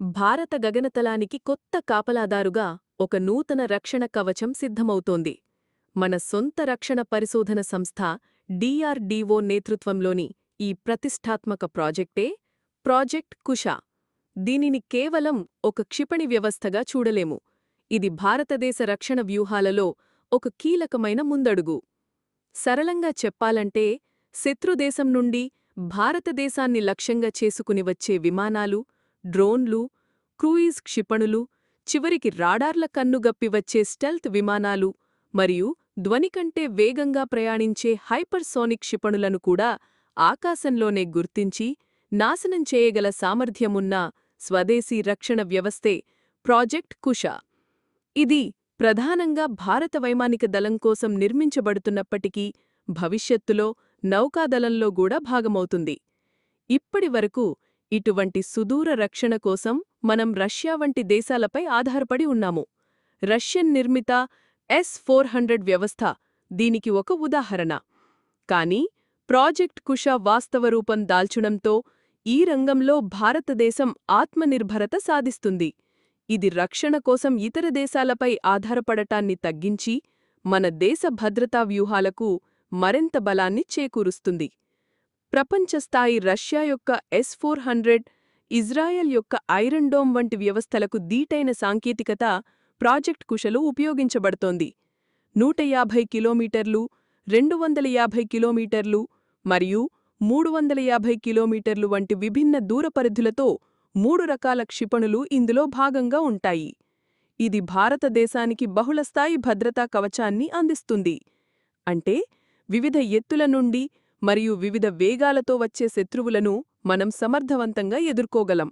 భారత గగనతలానికి కొత్త కాపలాదారుగా ఒక నూతన రక్షణ కవచం సిద్ధమవుతోంది. మన సొంత రక్షణ పరిశోధన సంస్థ డిఆర్డీఓ నేతృత్వంలోని ఈ ప్రతిష్టాత్మక ప్రాజెక్టే ప్రాజెక్ట్ కుష. దీనిని కేవలం ఒక క్షిపణి వ్యవస్థగా చూడలేము. ఇది భారతదేశ రక్షణ వ్యూహాలలో ఒక కీలకమైన ముందడుగు. సరళంగా చెప్పాలంటే శత్రుదేశం నుండి భారతదేశాన్ని లక్ష్యంగా చేసుకుని వచ్చే విమానాలు డ్రోన్లు క్రూయిజ్ క్షిపణులు చివరికి రాడార్ల కన్నుగప్పి వచ్చే స్టెల్త్ విమానాలు మరియు ధ్వని కంటే వేగంగా ప్రయాణించే హైపర్సోనిక్ క్షిపణులను కూడా ఆకాశంలోనే గుర్తించి నాశనం చేయగల సామర్థ్యమున్న స్వదేశీ రక్షణ వ్యవస్థే ప్రాజెక్ట్ కుష. ఇది ప్రధానంగా భారత వైమానిక దళం కోసం నిర్మించబడుతున్నప్పటికీ భవిష్యత్తులో నౌకాదళంలో కూడా భాగమవుతుంది. ఇప్పటివరకు ఇటువంటి సుదూర రక్షణ కోసం మనం రష్యా వంటి దేశాలపై ఆధారపడి ఉన్నాము. రష్యన్ నిర్మిత ఎస్ ఫోర్ హండ్రెడ్ వ్యవస్థ దీనికి ఒక ఉదాహరణ. కానీ ప్రాజెక్ట్ కుష వాస్తవ రూపం దాల్చడంతో ఈ రంగంలో భారతదేశం ఆత్మనిర్భరత సాధిస్తుంది. ఇది రక్షణ కోసం ఇతర దేశాలపై ఆధారపడటాన్ని తగ్గించి మన దేశ భద్రతా వ్యూహాలకు మరింత బలాన్ని చేకూరుస్తుంది. ప్రపంచస్థాయి రష్యా యొక్క ఎస్ ఫోర్ హండ్రెడ్ ఇజ్రాయెల్ యొక్క ఐరన్ డోమ్ వంటి వ్యవస్థలకు దీటైన సాంకేతికత ప్రాజెక్ట్ కుశలు ఉపయోగించబడుతోంది. నూట యాభై కిలోమీటర్లు రెండు వందల యాభై కిలోమీటర్లు మరియు మూడు వందల యాభై కిలోమీటర్లు వంటి విభిన్న దూరపరిధులతో మూడు రకాల క్షిపణులు ఇందులో భాగంగా ఉంటాయి. ఇది భారతదేశానికి బహుళస్థాయి భద్రతా కవచాన్ని అందిస్తుంది. అంటే వివిధ ఎత్తుల నుండి మరియు వివిధ వేగాలతో వచ్చే శత్రువులను మనం సమర్థవంతంగా ఎదుర్కోగలం.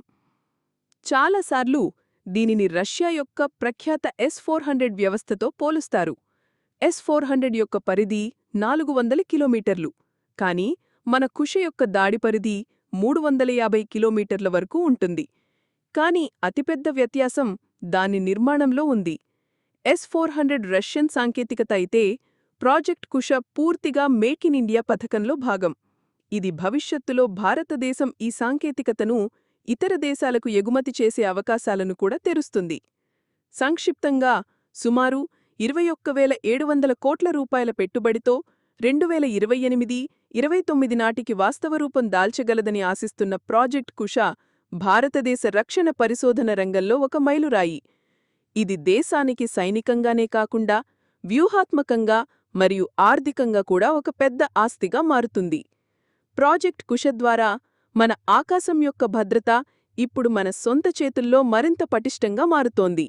చాలాసార్లు దీనిని రష్యా యొక్క ప్రఖ్యాత ఎస్ ఫోర్ హండ్రెడ్ వ్యవస్థతో పోలుస్తారు. ఎస్ ఫోర్ హండ్రెడ్ యొక్క పరిధి నాలుగు వందల కిలోమీటర్లు కానీ మన కుష యొక్క దాడి పరిధి మూడు వందల యాభై కిలోమీటర్ల వరకు ఉంటుంది. కానీ అతిపెద్ద వ్యత్యాసం దాని నిర్మాణంలో ఉంది. ఎస్ ఫోర్ హండ్రెడ్ రష్యన్ సాంకేతికత అయితే ప్రాజెక్ట్ కుష పూర్తిగా మేక్ ఇన్ ఇండియా పథకంలో భాగం. ఇది భవిష్యత్తులో భారతదేశం ఈ సాంకేతికతను ఇతర దేశాలకు ఎగుమతి చేసే అవకాశాలను కూడా తెరుస్తుంది. సంక్షిప్తంగా సుమారు ఇరవై ఒక్క వేల ఏడు వందల కోట్ల రూపాయల పెట్టుబడితో రెండు వేల ఇరవై ఎనిమిది ఇరవై తొమ్మిది నాటికి వాస్తవరూపం దాల్చగలదని ఆశిస్తున్న ప్రాజెక్ట్ కుష భారతదేశ రక్షణ పరిశోధన రంగంలో ఒక మైలురాయి. ఇది దేశానికి సైనికంగానే కాకుండా వ్యూహాత్మకంగా మరియు ఆర్థికంగా కూడా ఒక పెద్ద ఆస్తిగా మారుతుంది. ప్రాజెక్ట్ కుష ద్వారా మన ఆకాశం యొక్క భద్రత ఇప్పుడు మన సొంత చేతుల్లో మరింత పటిష్టంగా మారుతోంది.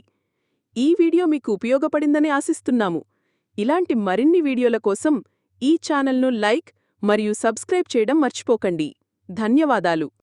ఈ వీడియో మీకు ఉపయోగపడిందని ఆశిస్తున్నాము. ఇలాంటి మరిన్ని వీడియోల కోసం ఈ ఛానల్ను లైక్ మరియు సబ్స్క్రైబ్ చేయడం మర్చిపోకండి. ధన్యవాదాలు.